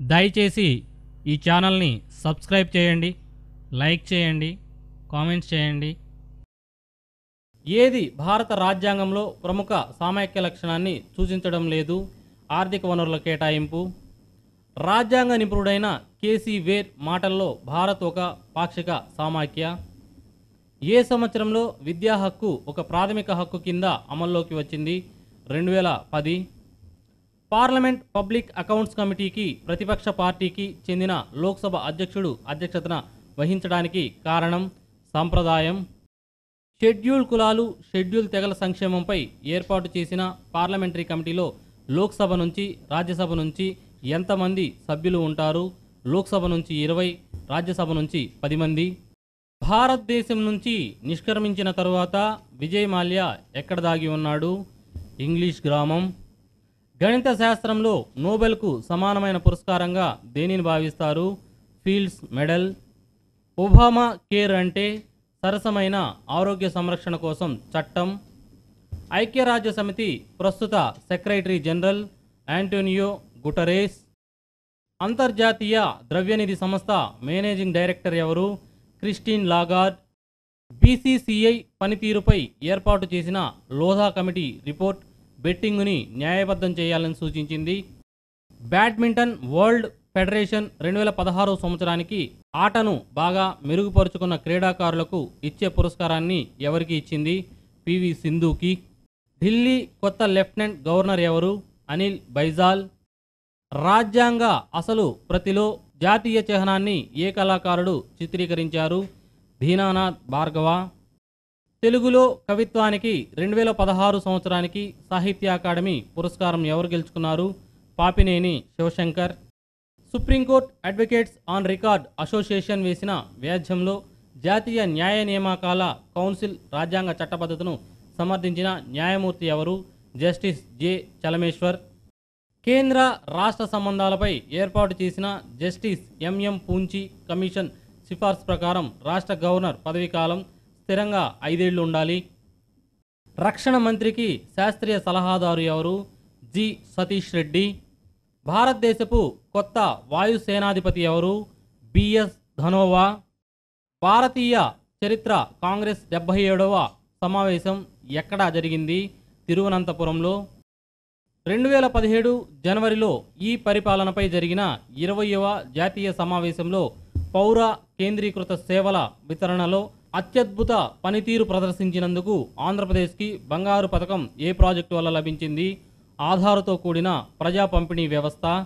దయచేసి ఈ ఛానల్ని సబ్స్క్రైబ్ చేయండి లైక్ చేయండి కామెంట్స్ చేయండి. ఏది భారత రాజ్యాంగంలో ప్రముఖ సామాఖ్య లక్షణాన్ని సూచించడం లేదు? ఆర్థిక వనరుల కేటాయింపు. రాజ్యాంగ నిపుణుడైన కేసీ వేర్ మాటల్లో భారత్ ఒక పాక్షిక సామాఖ్య. ఏ సంవత్సరంలో విద్యా హక్కు ఒక ప్రాథమిక హక్కు కింద అమల్లోకి వచ్చింది? రెండు వేల పది. పార్లమెంట్ పబ్లిక్ అకౌంట్స్ కమిటీకి ప్రతిపక్ష పార్టీకి చెందిన లోక్సభ అధ్యక్షుడు అధ్యక్షతన వహించడానికి కారణం సంప్రదాయం షెడ్యూల్ కులాలు షెడ్యూల్ తెగల సంక్షేమంపై ఏర్పాటు చేసిన పార్లమెంటరీ కమిటీలో లోక్సభ నుంచి రాజ్యసభ నుంచి ఎంతమంది సభ్యులు ఉంటారు? లోక్సభ నుంచి ఇరవై రాజ్యసభ నుంచి పది మంది. భారతదేశం నుంచి నిష్క్రమించిన తరువాత విజయ్ మాల్యా ఎక్కడ దాగి ఉన్నాడు? ఇంగ్లీష్ గ్రామం గణిత శాస్త్రంలో నోబెల్కు సమానమైన పురస్కారంగా దేనిని భావిస్తారు? Fields medal. ఒబామా కేర్ అంటే సరసమైన ఆరోగ్య సంరక్షణ కోసం చట్టం. ఐక్యరాజ్య సమితి ప్రస్తుత సెక్రటరీ జనరల్ యాంటోనియో గుటరేస్. అంతర్జాతీయ ద్రవ్యనిధి సంస్థ మేనేజింగ్ డైరెక్టర్ ఎవరు? Christine Lagarde. బీసీసీఐ పనితీరుపై ఏర్పాటు చేసిన లోధా కమిటీ రిపోర్ట్. బెట్టింగుని న్యాయబద్ధం చేయాలని సూచించింది. బ్యాడ్మింటన్ వరల్డ్ ఫెడరేషన్ రెండు వేల పదహారు సంవత్సరానికి ఆటను బాగా మెరుగుపరుచుకున్న క్రీడాకారులకు ఇచ్చే పురస్కారాన్ని ఎవరికి ఇచ్చింది? పివి సింధుకి. ఢిల్లీ కొత్త లెఫ్టినెంట్ గవర్నర్ ఎవరు? అనిల్ బైజాల్. రాజ్యాంగ అసలు ప్రతిలో జాతీయ చిహ్నాన్ని ఏ కళాకారుడు చిత్రీకరించారు? దీనానాథ్ భార్గవ. తెలుగులో కవిత్వానికి రెండు వేల పదహారు సంవత్సరానికి సాహిత్య అకాడమీ పురస్కారం ఎవరు గెలుచుకున్నారు? Papineni Sivasankar. Supreme court advocates on record association వేసిన వ్యాజ్యంలో జాతీయ న్యాయ నియామకాల కౌన్సిల్ రాజ్యాంగ చట్టబద్ధతను సమర్థించిన న్యాయమూర్తి ఎవరు? Justice J. చలమేశ్వర్. కేంద్ర రాష్ట్ర సంబంధాలపై ఏర్పాటు చేసిన జస్టిస్ ఎంఎం పూంచి కమిషన్ సిఫార్సు ప్రకారం రాష్ట్ర గవర్నర్ పదవీకాలం స్థిరంగా ఐదేళ్ళు ఉండాలి. రక్షణ మంత్రికి శాస్త్రీయ సలహాదారు ఎవరు? జి. సతీష్ రెడ్డి. భారతదేశపు కొత్త వాయుసేనాధిపతి ఎవరు? బిఎస్ ధనోవా. భారతీయ చరిత్ర కాంగ్రెస్ డెబ్బై ఏడవ సమావేశం ఎక్కడ జరిగింది? తిరువనంతపురంలో. రెండు వేల పదిహేడు జనవరిలో ఈ పరిపాలనపై జరిగిన ఇరవయవ జాతీయ సమావేశంలో పౌర కేంద్రీకృత సేవల వితరణలో అత్యద్భుత పనితీరు ప్రదర్శించినందుకు ఆంధ్రప్రదేశ్కి బంగారు పథకం ఏ ప్రాజెక్టు వల్ల లభించింది? ఆధారుతో కూడిన ప్రజా పంపిణీ వ్యవస్థ.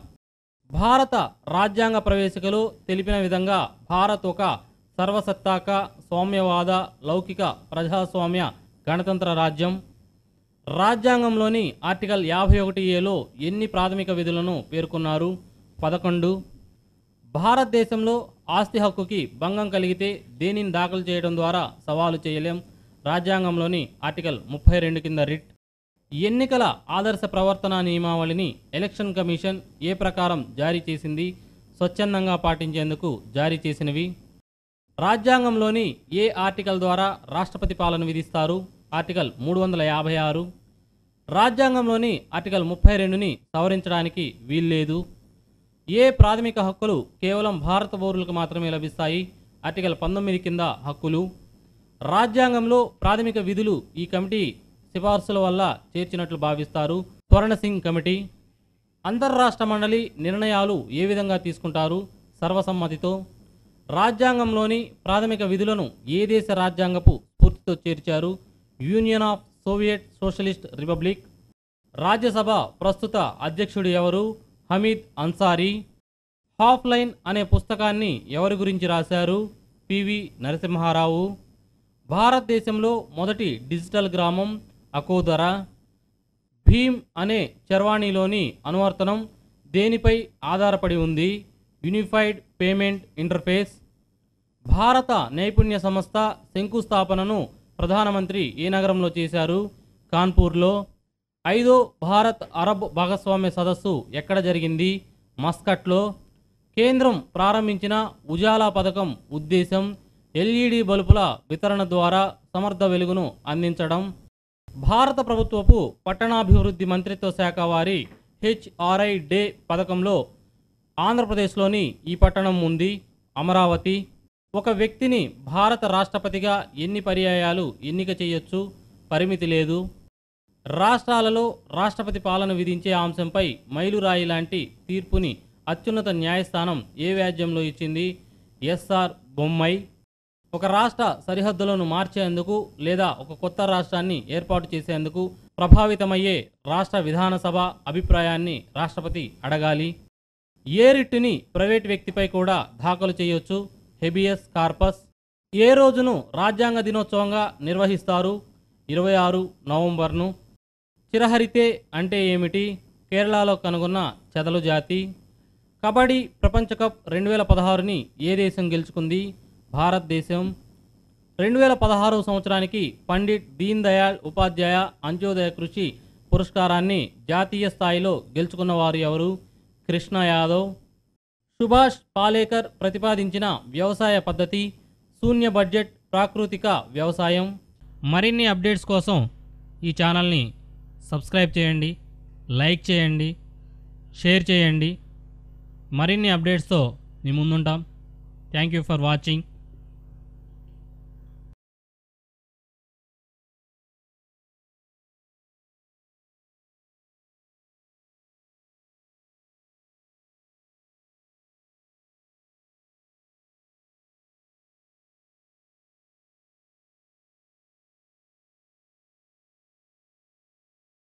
భారత రాజ్యాంగ ప్రవేశికలు తెలిపిన విధంగా భారత్ ఒక సర్వసత్తాక సౌమ్యవాద లౌకిక ప్రజాస్వామ్య గణతంత్ర రాజ్యం. రాజ్యాంగంలోని ఆర్టికల్ యాభై ఒకటి ఏలో ఎన్ని ప్రాథమిక విధులను పేర్కొన్నారు? పదకొండు. భారతదేశంలో ఆస్తి హక్కుకి భంగం కలిగితే దేనిని దాఖలు చేయడం ద్వారా సవాలు చేయలేం. రాజ్యాంగంలోని ఆర్టికల్ ముప్పై రెండు కింద రిట్. ఎన్నికల ఆదర్శ ప్రవర్తన నియమావళిని ఎలక్షన్ కమిషన్ ఏ ప్రకారం జారీ చేసింది? స్వచ్ఛందంగా పాటించేందుకు జారీ చేసినవి. రాజ్యాంగంలోని ఏ ఆర్టికల్ ద్వారా రాష్ట్రపతి పాలన విధిస్తారు? ఆర్టికల్ మూడు వందల యాభై ఆరు. రాజ్యాంగంలోని ఆర్టికల్ ముప్పై రెండుని సవరించడానికి వీల్లేదు. ఏ ప్రాథమిక హక్కులు కేవలం భారత పౌరులకు మాత్రమే లభిస్తాయి? ఆర్టికల్ పంతొమ్మిది కింద హక్కులు. రాజ్యాంగంలో ప్రాథమిక విధులు ఈ కమిటీ సిఫార్సుల వల్ల చేర్చినట్లు భావిస్తారు. త్వరణ సింగ్ కమిటీ. అంతర్రాష్ట్ర మండలి నిర్ణయాలు ఏ విధంగా తీసుకుంటారు? సర్వసమ్మతితో. రాజ్యాంగంలోని ప్రాథమిక విధులను ఏ దేశ రాజ్యాంగపు స్ఫూర్తితో చేర్చారు? Union of Soviet Socialist Republic. Rajya Sabha ప్రస్తుత అధ్యక్షుడు ఎవరు? హమీద్ అన్సారీ హాఫ్ లైన్ అనే పుస్తకాన్ని ఎవరి గురించి రాశారు? పివి నరసింహారావు. భారతదేశంలో మొదటి డిజిటల్ గ్రామం అకోదర. భీమ్ అనే చర్వాణిలోని అనువర్తనం దేనిపై ఆధారపడి ఉంది? Unified payment interface. భారత నైపుణ్య సంస్థ శంకుస్థాపనను ప్రధానమంత్రి ఏ నగరంలో చేశారు? కాన్పూర్లో. ఐదో భారత్ అరబ్ భాగస్వామ్య సదస్సు ఎక్కడ జరిగింది? మస్కట్లో కేంద్రం ప్రారంభించిన ఉజాలా పథకం ఉద్దేశం ఎల్ఈడి బల్బుల వితరణ ద్వారా సమర్థ వెలుగును అందించడం. భారత ప్రభుత్వపు పట్టణాభివృద్ధి మంత్రిత్వ శాఖ వారి హెచ్ఆర్ఐ డే పథకంలో ఆంధ్రప్రదేశ్లోని ఈ పట్టణం ఉంది. అమరావతి ఒక వ్యక్తిని భారత రాష్ట్రపతిగా ఎన్ని పర్యాయాలు ఎన్నిక చేయొచ్చు? పరిమితి లేదు. రాష్ట్రాలలో రాష్ట్రపతి పాలన విధించే అంశంపై మైలురాయి లాంటి తీర్పుని అత్యున్నత న్యాయస్థానం ఏ వ్యాజ్యంలో ఇచ్చింది? ఎస్ఆర్ బొమ్మై ఒక రాష్ట్ర సరిహద్దులను మార్చేందుకు లేదా ఒక కొత్త రాష్ట్రాన్ని ఏర్పాటు చేసేందుకు ప్రభావితమయ్యే రాష్ట్ర విధానసభ అభిప్రాయాన్ని రాష్ట్రపతి అడగాలి. ఏ రిట్టుని ప్రైవేట్ వ్యక్తిపై కూడా దాఖలు చేయొచ్చు? Habeas corpus. ఏ రోజును రాజ్యాంగ దినోత్సవంగా నిర్వహిస్తారు? ఇరవై ఆరు నవంబర్ను. చిరహరితే అంటే ఏమిటి? కేరళలో కనుగొన్న చెదలు జాతి. కబడ్డీ ప్రపంచ కప్ రెండు వేల పదహారుని ఏ దేశం గెలుచుకుంది? భారతదేశం. రెండు వేల పదహారు సంవత్సరానికి పండిట్ దీన్ దయాళ్ ఉపాధ్యాయ అంత్యోదయ కృషి పురస్కారాన్ని జాతీయ స్థాయిలో గెలుచుకున్న వారు ఎవరు? కృష్ణ యాదవ్. సుభాష్ పాలేకర్ ప్రతిపాదించిన వ్యవసాయ పద్ధతి శూన్య బడ్జెట్ ప్రాకృతిక వ్యవసాయం. మరిన్ని అప్డేట్స్ కోసం ఈ ఛానల్ని సబ్స్క్రైబ్ చేయండి లైక్ చేయండి షేర్ చేయండి. మరిన్ని అప్డేట్స్తో మీ ముందుంటాం. Thank you for watching